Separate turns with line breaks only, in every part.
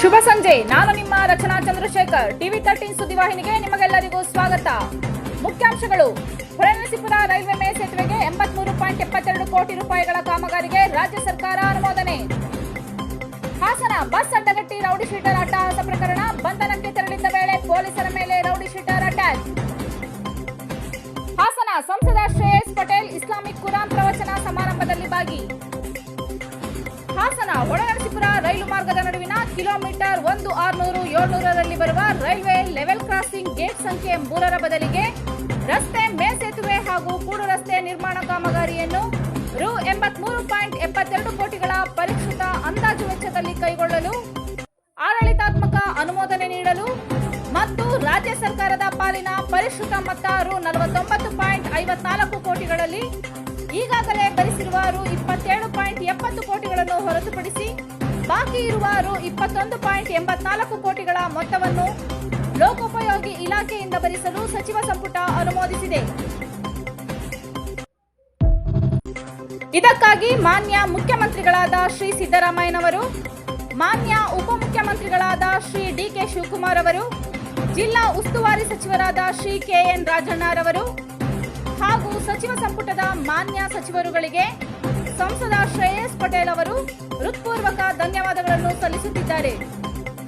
ಶುಭ ಸಂಜೆ. ನಾನು ನಿಮ್ಮ ರಚನಾ ಚಂದ್ರಶೇಖರ್. ಟಿವಿ ತರ್ಟೀನ್ ಸುದ್ದಿವಾಹಿನಿಗೆ ನಿಮಗೆಲ್ಲರಿಗೂ ಸ್ವಾಗತ. ಮುಖ್ಯಾಂಶಗಳು. ರೈಲ್ವೆ ಮೇಲ್ಸೇತುವೆಗೆ ಎಂಬತ್ಮೂರು ಪಾಯಿಂಟ್ ಎಪ್ಪತ್ತೆರಡು ಕೋಟಿ ರೂಪಾಯಿಗಳ ಕಾಮಗಾರಿಗೆ ರಾಜ್ಯ ಸರ್ಕಾರ ಅನುಮೋದನೆ. ಹಾಸನ ಬಸ್ ಅಡ್ಡಗಟ್ಟಿ ರೌಡಿ ಶೀಟರ್ ಅಟ್ಟಹಾಸ ಪ್ರಕರಣ ಬಂಧನಕ್ಕೆ ತೆರಳಿದ್ದ ವೇಳೆ ಪೊಲೀಸರ ಮೇಲೆ ರೌಡಿ ಶೀಟರ್ ಅಟ್ಯಾಕ್. ಹಾಸನ ಸಂಸದ ಶ್ರೇಯಸ್ ಪಟೇಲ್ ಇಸ್ಲಾಮಿಕ್ ಕುರಾನ್ ಪ್ರವಚನ ಸಮಾರಂಭದಲ್ಲಿ ಭಾಗಿ. ಹಾಸನ, ಒಳನರಸೀಪುರ ರೈಲು ಮಾರ್ಗದ ಕಿಲೋಮೀಟರ್ ಒಂದು ಆರ್ನೂರು ಏಳ್ನೂರರಲ್ಲಿ ಬರುವ ರೈಲ್ವೆ ಲೆವೆಲ್ ಕ್ರಾಸಿಂಗ್ ಗೇಟ್ ಸಂಖ್ಯೆ ಮೂರರ ಬದಲಿಗೆ ರಸ್ತೆ ಮೇಲ್ಸೇತುವೆ ಹಾಗೂ ಕೂಡು ರಸ್ತೆ ನಿರ್ಮಾಣ ಕಾಮಗಾರಿಯನ್ನು ರು ಎಂಬತ್ಮೂರು ಪಾಯಿಂಟ್ ಎಪ್ಪತ್ತೆರಡು ಕೋಟಿಗಳ ಪರಿಷ್ಕೃತ ಅಂದಾಜು ವೆಚ್ಚದಲ್ಲಿ ಕೈಗೊಳ್ಳಲು ಆಡಳಿತಾತ್ಮಕ ಅನುಮೋದನೆ ನೀಡಲು ಮತ್ತು ರಾಜ್ಯ ಸರ್ಕಾರದ ಪಾಲಿನ ಪರಿಷ್ಕೃತ ಮೊತ್ತ ರು ನಲವತ್ತೊಂಬತ್ತು ಪಾಯಿಂಟ್ ಐವತ್ನಾಲ್ಕು ಕೋಟಿಗಳಲ್ಲಿ ಈಗಾಗಲೇ ಭರಿಸಿರುವ ರು ಇಪ್ಪತ್ತೇಳು ಪಾಯಿಂಟ್ ಎಪ್ಪತ್ತು ಕೋಟಿಗಳನ್ನು ಹೊರತುಪಡಿಸಿ ಬಾಕಿ ಇರುವ ರು ಇಪ್ಪತ್ತೊಂದು ಪಾಯಿಂಟ್ ಎಂಬತ್ನಾಲ್ಕು ಕೋಟಿಗಳ ಮೊತ್ತವನ್ನು ಲೋಕೋಪಯೋಗಿ ಇಲಾಖೆಯಿಂದ ಭರಿಸಲು ಸಚಿವ ಸಂಪುಟ ಅನುಮೋದಿಸಿದೆ. ಇದಕ್ಕಾಗಿ ಮಾನ್ಯ ಮುಖ್ಯಮಂತ್ರಿಗಳಾದ ಶ್ರೀ ಸಿದ್ದರಾಮಯ್ಯನವರು, ಮಾನ್ಯ ಉಪಮುಖ್ಯಮಂತ್ರಿಗಳಾದ ಶ್ರೀ ಡಿಕೆ ಶಿವಕುಮಾರ್ ಅವರು, ಜಿಲ್ಲಾ ಉಸ್ತುವಾರಿ ಸಚಿವರಾದ ಶ್ರೀ ಕೆಎನ್ ರಾಜಣ್ಣರವರು ಹಾಗೂ ಸಚಿವ ಸಂಪುಟದ ಮಾನ್ಯ ಸಚಿವರುಗಳಿಗೆ ಸಂಸದ ಶ್ರೇಯಸ್ ಪಟೇಲ್ ಅವರು ಹೃತ್ಪೂರ್ವಕ ಧನ್ಯವಾದಗಳನ್ನು ಸಲ್ಲಿಸುತ್ತಿದ್ದಾರೆ.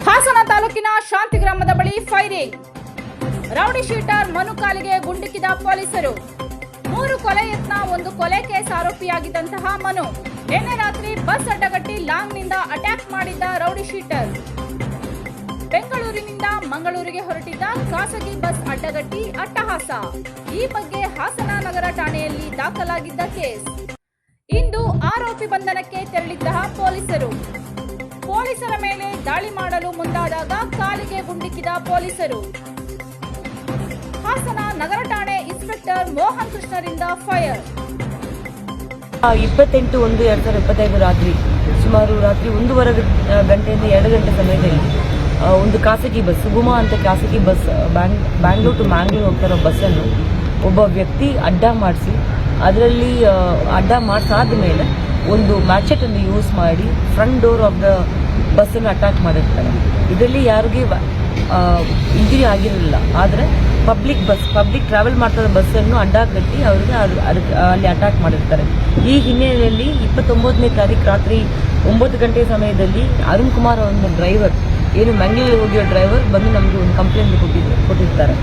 ಹಾಸನ ತಾಲೂಕಿನ ಶಾಂತಿ ಗ್ರಾಮದ ಬಳಿ ಫೈರಿಂಗ್. ರೌಡಿ ಶೀಟರ್ ಮನು ಕಾಲಿಗೆ ಗುಂಡಿಕ್ಕಿದ ಪೊಲೀಸರು. ಮೂರು ಕೊಲೆ ಯತ್ನ, ಒಂದು ಕೊಲೆ ಕೇಸ್ ಆರೋಪಿಯಾಗಿದ್ದಂತಹ ಮನು. ನಿನ್ನೆ ರಾತ್ರಿ ಬಸ್ ಅಡ್ಡಗಟ್ಟಿ ಲಾಂಗ್ನಿಂದ ಅಟ್ಯಾಕ್ ಮಾಡಿದ್ದ ರೌಡಿ ಶೀಟರ್. ಬೆಂಗಳೂರಿನಿಂದ ಮಂಗಳೂರಿಗೆ ಹೊರಟಿದ್ದ ಖಾಸಗಿ ಬಸ್ ಅಡ್ಡಗಟ್ಟಿ ಅಟ್ಟಹಾಸ. ಈ ಬಗ್ಗೆ ಹಾಸನ ನಗರ ಠಾಣೆಯಲ್ಲಿ ದಾಖಲಾಗಿದ್ದ ಕೇಸ್. ಇಂದು ಆರೋಪಿ ಬಂಧನಕ್ಕೆ ತೆರಳಿದ್ದ ಪೊಲೀಸರು. ಪೊಲೀಸರ ಮೇಲೆ ದಾಳಿ ಮಾಡಲು ಮುಂದಾದಾಗ ಕಾಲಿಗೆ ಗುಂಡಿಕ್ಕಿದ ಪೊಲೀಸರು. ಹಾಸನ ನಗರ ಠಾಣೆ ಇನ್ಸ್ಪೆಕ್ಟರ್ ಮೋಹನ್ ಕೃಷ್ಣರಿಂದ ಫೈರ್.
ಇಪ್ಪತ್ತೆಂಟು ಒಂದು ಎರಡು ಸಾವಿರದ ಇಪ್ಪತ್ತೈದು ರಾತ್ರಿ, ಸುಮಾರು ರಾತ್ರಿ ಒಂದೂವರೆ ಗಂಟೆಯಿಂದ ಎರಡು ಗಂಟೆ ಸಮಯದಲ್ಲಿ ಒಂದು ಖಾಸಗಿ ಬಸ್, ಸುಗುಮ ಅಂತ ಖಾಸಗಿ bus, bang, Bangalore to Mangalore ಹೋಗ್ತಾ ಇರೋ ಬಸ್ಸನ್ನು ಒಬ್ಬ ವ್ಯಕ್ತಿ ಅಡ್ಡ ಮಾಡಿಸಿ ಅದರಲ್ಲಿ ಅಡ್ಡ ಮಾಡಿಸಾದ ಮೇಲೆ ಒಂದು ಮ್ಯಾಚೆಟನ್ನು ಯೂಸ್ ಮಾಡಿ ಫ್ರಂಟ್ ಡೋರ್ ಆಫ್ ದ ಬಸ್ಸನ್ನು ಅಟ್ಯಾಕ್ ಮಾಡಿರ್ತಾರೆ. ಇದರಲ್ಲಿ ಯಾರಿಗೆ ಇಂಜುರಿ ಆಗಿರಲಿಲ್ಲ. ಆದರೆ ಪಬ್ಲಿಕ್ ಬಸ್ ಪಬ್ಲಿಕ್ ಟ್ರಾವೆಲ್ ಮಾಡ್ತಾ ಬಸ್ಸನ್ನು ಅಡ್ಡ ಕಟ್ಟಿ ಅವರಿಗೆ ಅಲ್ಲಿ ಅಟ್ಯಾಕ್ ಮಾಡಿರ್ತಾರೆ. ಈ ಹಿನ್ನೆಲೆಯಲ್ಲಿ ಇಪ್ಪತ್ತೊಂಬತ್ತನೇ ತಾರೀಕು ರಾತ್ರಿ ಒಂಬತ್ತು ಗಂಟೆ ಸಮಯದಲ್ಲಿ ಅರುಣ್ ಕುಮಾರ್ ಅವರ ಡ್ರೈವರ್ ಏನು ಮಂಗಳೂರಿಗೆ ಹೋಗಿರೋ ಡ್ರೈವರ್ ಬಂದು ನಮಗೆ ಒಂದು ಕಂಪ್ಲೇಂಟ್ ಕೊಟ್ಟಿದ್ದು ಕೊಟ್ಟಿರ್ತಾರೆ.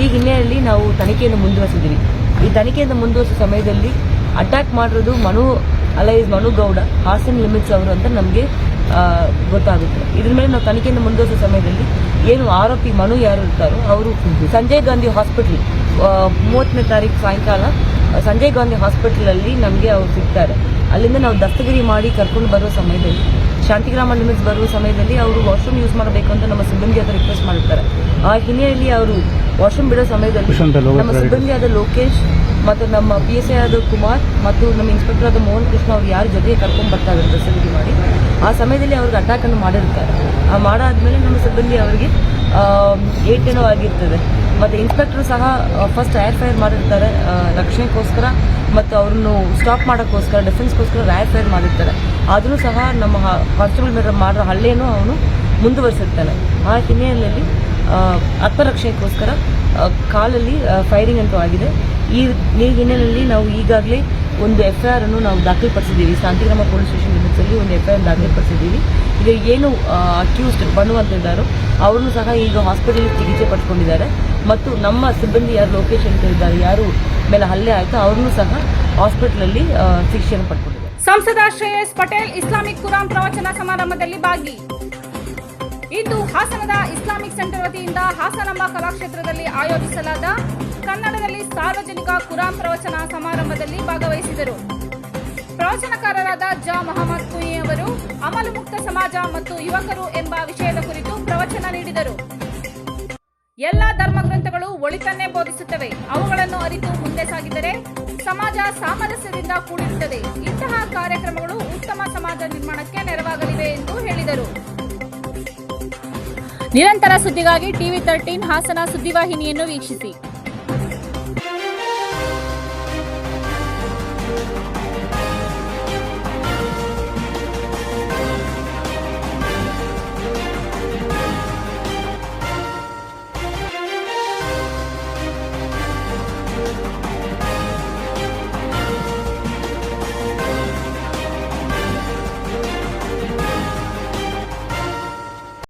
ಈ ಹಿನ್ನೆಲೆಯಲ್ಲಿ ನಾವು ತನಿಖೆಯನ್ನು ಮುಂದುವರಿಸಿದ್ದೀವಿ. ಈ ತನಿಖೆಯಿಂದ ಮುಂದುವರಿಸುವ ಸಮಯದಲ್ಲಿ ಅಟ್ಯಾಕ್ ಮಾಡಿರೋದು ಮನು ಅಲೈಸ್ ಮನು ಗೌಡ, ಹಾಸನ್ ಲಿಮಿಟ್ಸ್ ಅವರು ಅಂತ ನಮಗೆ ಗೊತ್ತಾಗುತ್ತೆ. ಇದ್ರ ಮೇಲೆ ನಾವು ತನಿಖೆಯಿಂದ ಮುಂದುವರಿಸೋ ಸಮಯದಲ್ಲಿ ಏನು ಆರೋಪಿ ಮನು ಯಾರು ಇರ್ತಾರೋ ಅವರು ಸಂಜಯ್ ಗಾಂಧಿ ಹಾಸ್ಪಿಟ್ಲ್ ಮೂವತ್ತನೇ ತಾರೀಕು ಸಾಯಂಕಾಲ, ಸಂಜಯ್ ಗಾಂಧಿ ಹಾಸ್ಪಿಟಲಲ್ಲಿ ನಮಗೆ ಅವರು ಸಿಗ್ತಾರೆ. ಅಲ್ಲಿಂದ ನಾವು ದಸ್ತಗಿರಿ ಮಾಡಿ ಕರ್ಕೊಂಡು ಬರೋ ಸಮಯದಲ್ಲಿ, ಶಾಂತಿಗ್ರಾಮ ಲಿಮಿಟ್ಸ್ ಬರುವ ಸಮಯದಲ್ಲಿ ಅವರು ವಾಶ್ರೂಮ್ ಯೂಸ್ ಮಾಡಬೇಕು ಅಂತ ನಮ್ಮ ಸಿಬ್ಬಂದಿ ಹತ್ರ ರಿಕ್ವೆಸ್ಟ್ ಮಾಡಿರ್ತಾರೆ. ಆ ಹಿನ್ನೆಲೆಯಲ್ಲಿ ಅವರು ವಾಶ್ರೂಮ್ ಬಿಡೋ ಸಮಯದಲ್ಲಿ ನಮ್ಮ ಸಿಬ್ಬಂದಿ ಆದ ಲೋಕೇಶ್ ಮತ್ತು ನಮ್ಮ ಪಿ ಎಸ್ ಐ ಆದ ಕುಮಾರ್ ಮತ್ತು ನಮ್ಮ ಇನ್ಸ್ಪೆಕ್ಟರ್ ಆದ ಮೋಹನ್ ಕೃಷ್ಣ ಅವ್ರು ಯಾರ ಜೊತೆಗೆ ಕರ್ಕೊಂಡು ಬರ್ತಾ ಇದ್ದಾರೆ ಫೆಸಿಲಿಟಿ ಮಾಡಿ. ಆ ಸಮಯದಲ್ಲಿ ಅವ್ರಿಗೆ ಅಟ್ಯಾಕನ್ನು ಮಾಡಿರ್ತಾರೆ. ಆ ಮಾಡಾದ್ಮೇಲೆ ನಮ್ಮ ಸಿಬ್ಬಂದಿ ಅವರಿಗೆ ಏಟೇನೋ ಆಗಿರ್ತದೆ. ಮತ್ತು ಇನ್ಸ್ಪೆಕ್ಟರ್ ಸಹ ಫಸ್ಟ್ ರಯರ್ ಫೈರ್ ಮಾಡಿರ್ತಾರೆ ರಕ್ಷಣೆಗೋಸ್ಕರ ಮತ್ತು ಅವ್ರನ್ನು ಸ್ಟಾಪ್ ಮಾಡೋಕ್ಕೋಸ್ಕರ ಡಿಫೆನ್ಸ್ಗೋಸ್ಕರ ರಯರ್ ಫೈರ್ ಮಾಡಿರ್ತಾರೆ. ಆದರೂ ಸಹ ನಮ್ಮ ಕಾನ್ಸ್ಟೇಬಲ್ ಮೇಲೆ ಮಾಡಿರೋ ಹಲ್ಲೆಯನ್ನು ಅವನು ಮುಂದುವರಿಸಿರ್ತಾನೆ. ಆ ಹಿನ್ನೆಲೆಯಲ್ಲಿ ಆತ್ಮರಕ್ಷಣೆಗೋಸ್ಕರ ಆ, ಕಾಲಲ್ಲಿ ಫೈರಿಂಗ್ ಅಂತೂ ಆಗಿದೆ. ಈ ಹಿನ್ನೆಲೆಯಲ್ಲಿ ನಾವು ಈಗಾಗಲೇ ಒಂದು ಎಫ್ ಐ ಆರ್ ಅನ್ನು ನಾವು ದಾಖಲುಪಡಿಸಿದ್ದೀವಿ. ಶಾಂತಿಗ್ರಾಮ ಪೊಲೀಸ್ ಸ್ಟೇಷನ್ ಲಿಮಿಟ್ಸಲ್ಲಿ ಒಂದು ಎಫ್ ಐ ಆರ್ ದಾಖಲುಪಡಿಸಿದ್ದೀವಿ. ಈಗ ಏನು ಅಕ್ಯೂಸ್ಡ್ ಇದ್ದಾರೋ ಅವ್ರನ್ನು ಸಹ ಈಗ ಹಾಸ್ಪಿಟಲ್ ಚಿಕಿತ್ಸೆ ಪಡ್ಕೊಂಡಿದ್ದಾರೆ ಮತ್ತು ನಮ್ಮ ಸಿಬ್ಬಂದಿ ಯಾರು ಲೊಕೇಶನ್ ಇದ್ದಾರೆ ಯಾರು ಮೇಲೆ ಹಲ್ಲೆ ಆಯಿತು ಅವ್ರನ್ನೂ ಸಹ ಹಾಸ್ಪಿಟಲಲ್ಲಿ ಶಿಕ್ಷೆಯನ್ನು ಪಡ್ಕೊಂಡಿದ್ದಾರೆ.
ಸಂಸದ ಶ್ರೇಯಸ್ ಪಟೇಲ್ ಇಸ್ಲಾಮಿಕ್ ಕುರಾನ್ ಪ್ರವಚನ ಸಮಾರಂಭದಲ್ಲಿ ಭಾಗಿ. ಇಂದು ಹಾಸನದ ಇಸ್ಲಾಮಿಕ್ ಸೆಂಟರ್ ವತಿಯಿಂದ ಹಾಸನಂಬ ಕಲಾಕ್ಷೇತ್ರದಲ್ಲಿ ಆಯೋಜಿಸಲಾದ ಕನ್ನಡದಲ್ಲಿ ಸಾರ್ವಜನಿಕ ಕುರಾನ್ ಪ್ರವಚನ ಸಮಾರಂಭದಲ್ಲಿ ಭಾಗವಹಿಸಿದರು. ಪ್ರವಚನಕಾರರಾದ ಜ. ಮೊಹಮ್ಮದ್ ಕುಯಿ ಅವರು ಅಮಲು ಮುಕ್ತ ಸಮಾಜ ಮತ್ತು ಯುವಕರು ಎಂಬ ವಿಷಯದ ಕುರಿತು ಪ್ರವಚನ ನೀಡಿದರು. ಎಲ್ಲ ಧರ್ಮಗ್ರಂಥಗಳು ಒಳಿತನ್ನೇ ಬೋಧಿಸುತ್ತವೆ. ಅವುಗಳನ್ನು ಅರಿತು ಮುಂದೆ ಸಾಗಿದರೆ ಸಮಾಜ ಸಾಮರಸ್ಯದಿಂದ ಕೂಡಿರುತ್ತದೆ. ಇಂತಹ ಕಾರ್ಯಕ್ರಮಗಳು ಉತ್ತಮ ಸಮಾಜ ನಿರ್ಮಾಣಕ್ಕೆ ನೆರವಾಗಲಿವೆ ಎಂದು ಹೇಳಿದರು. ನಿರಂತರ ಸುದ್ದಿಗಾಗಿ ಟಿವಿ ತರ್ಟೀನ್ ಹಾಸನ ಸುದ್ದಿವಾಹಿನಿಯನ್ನು ವೀಕ್ಷಿಸಿ.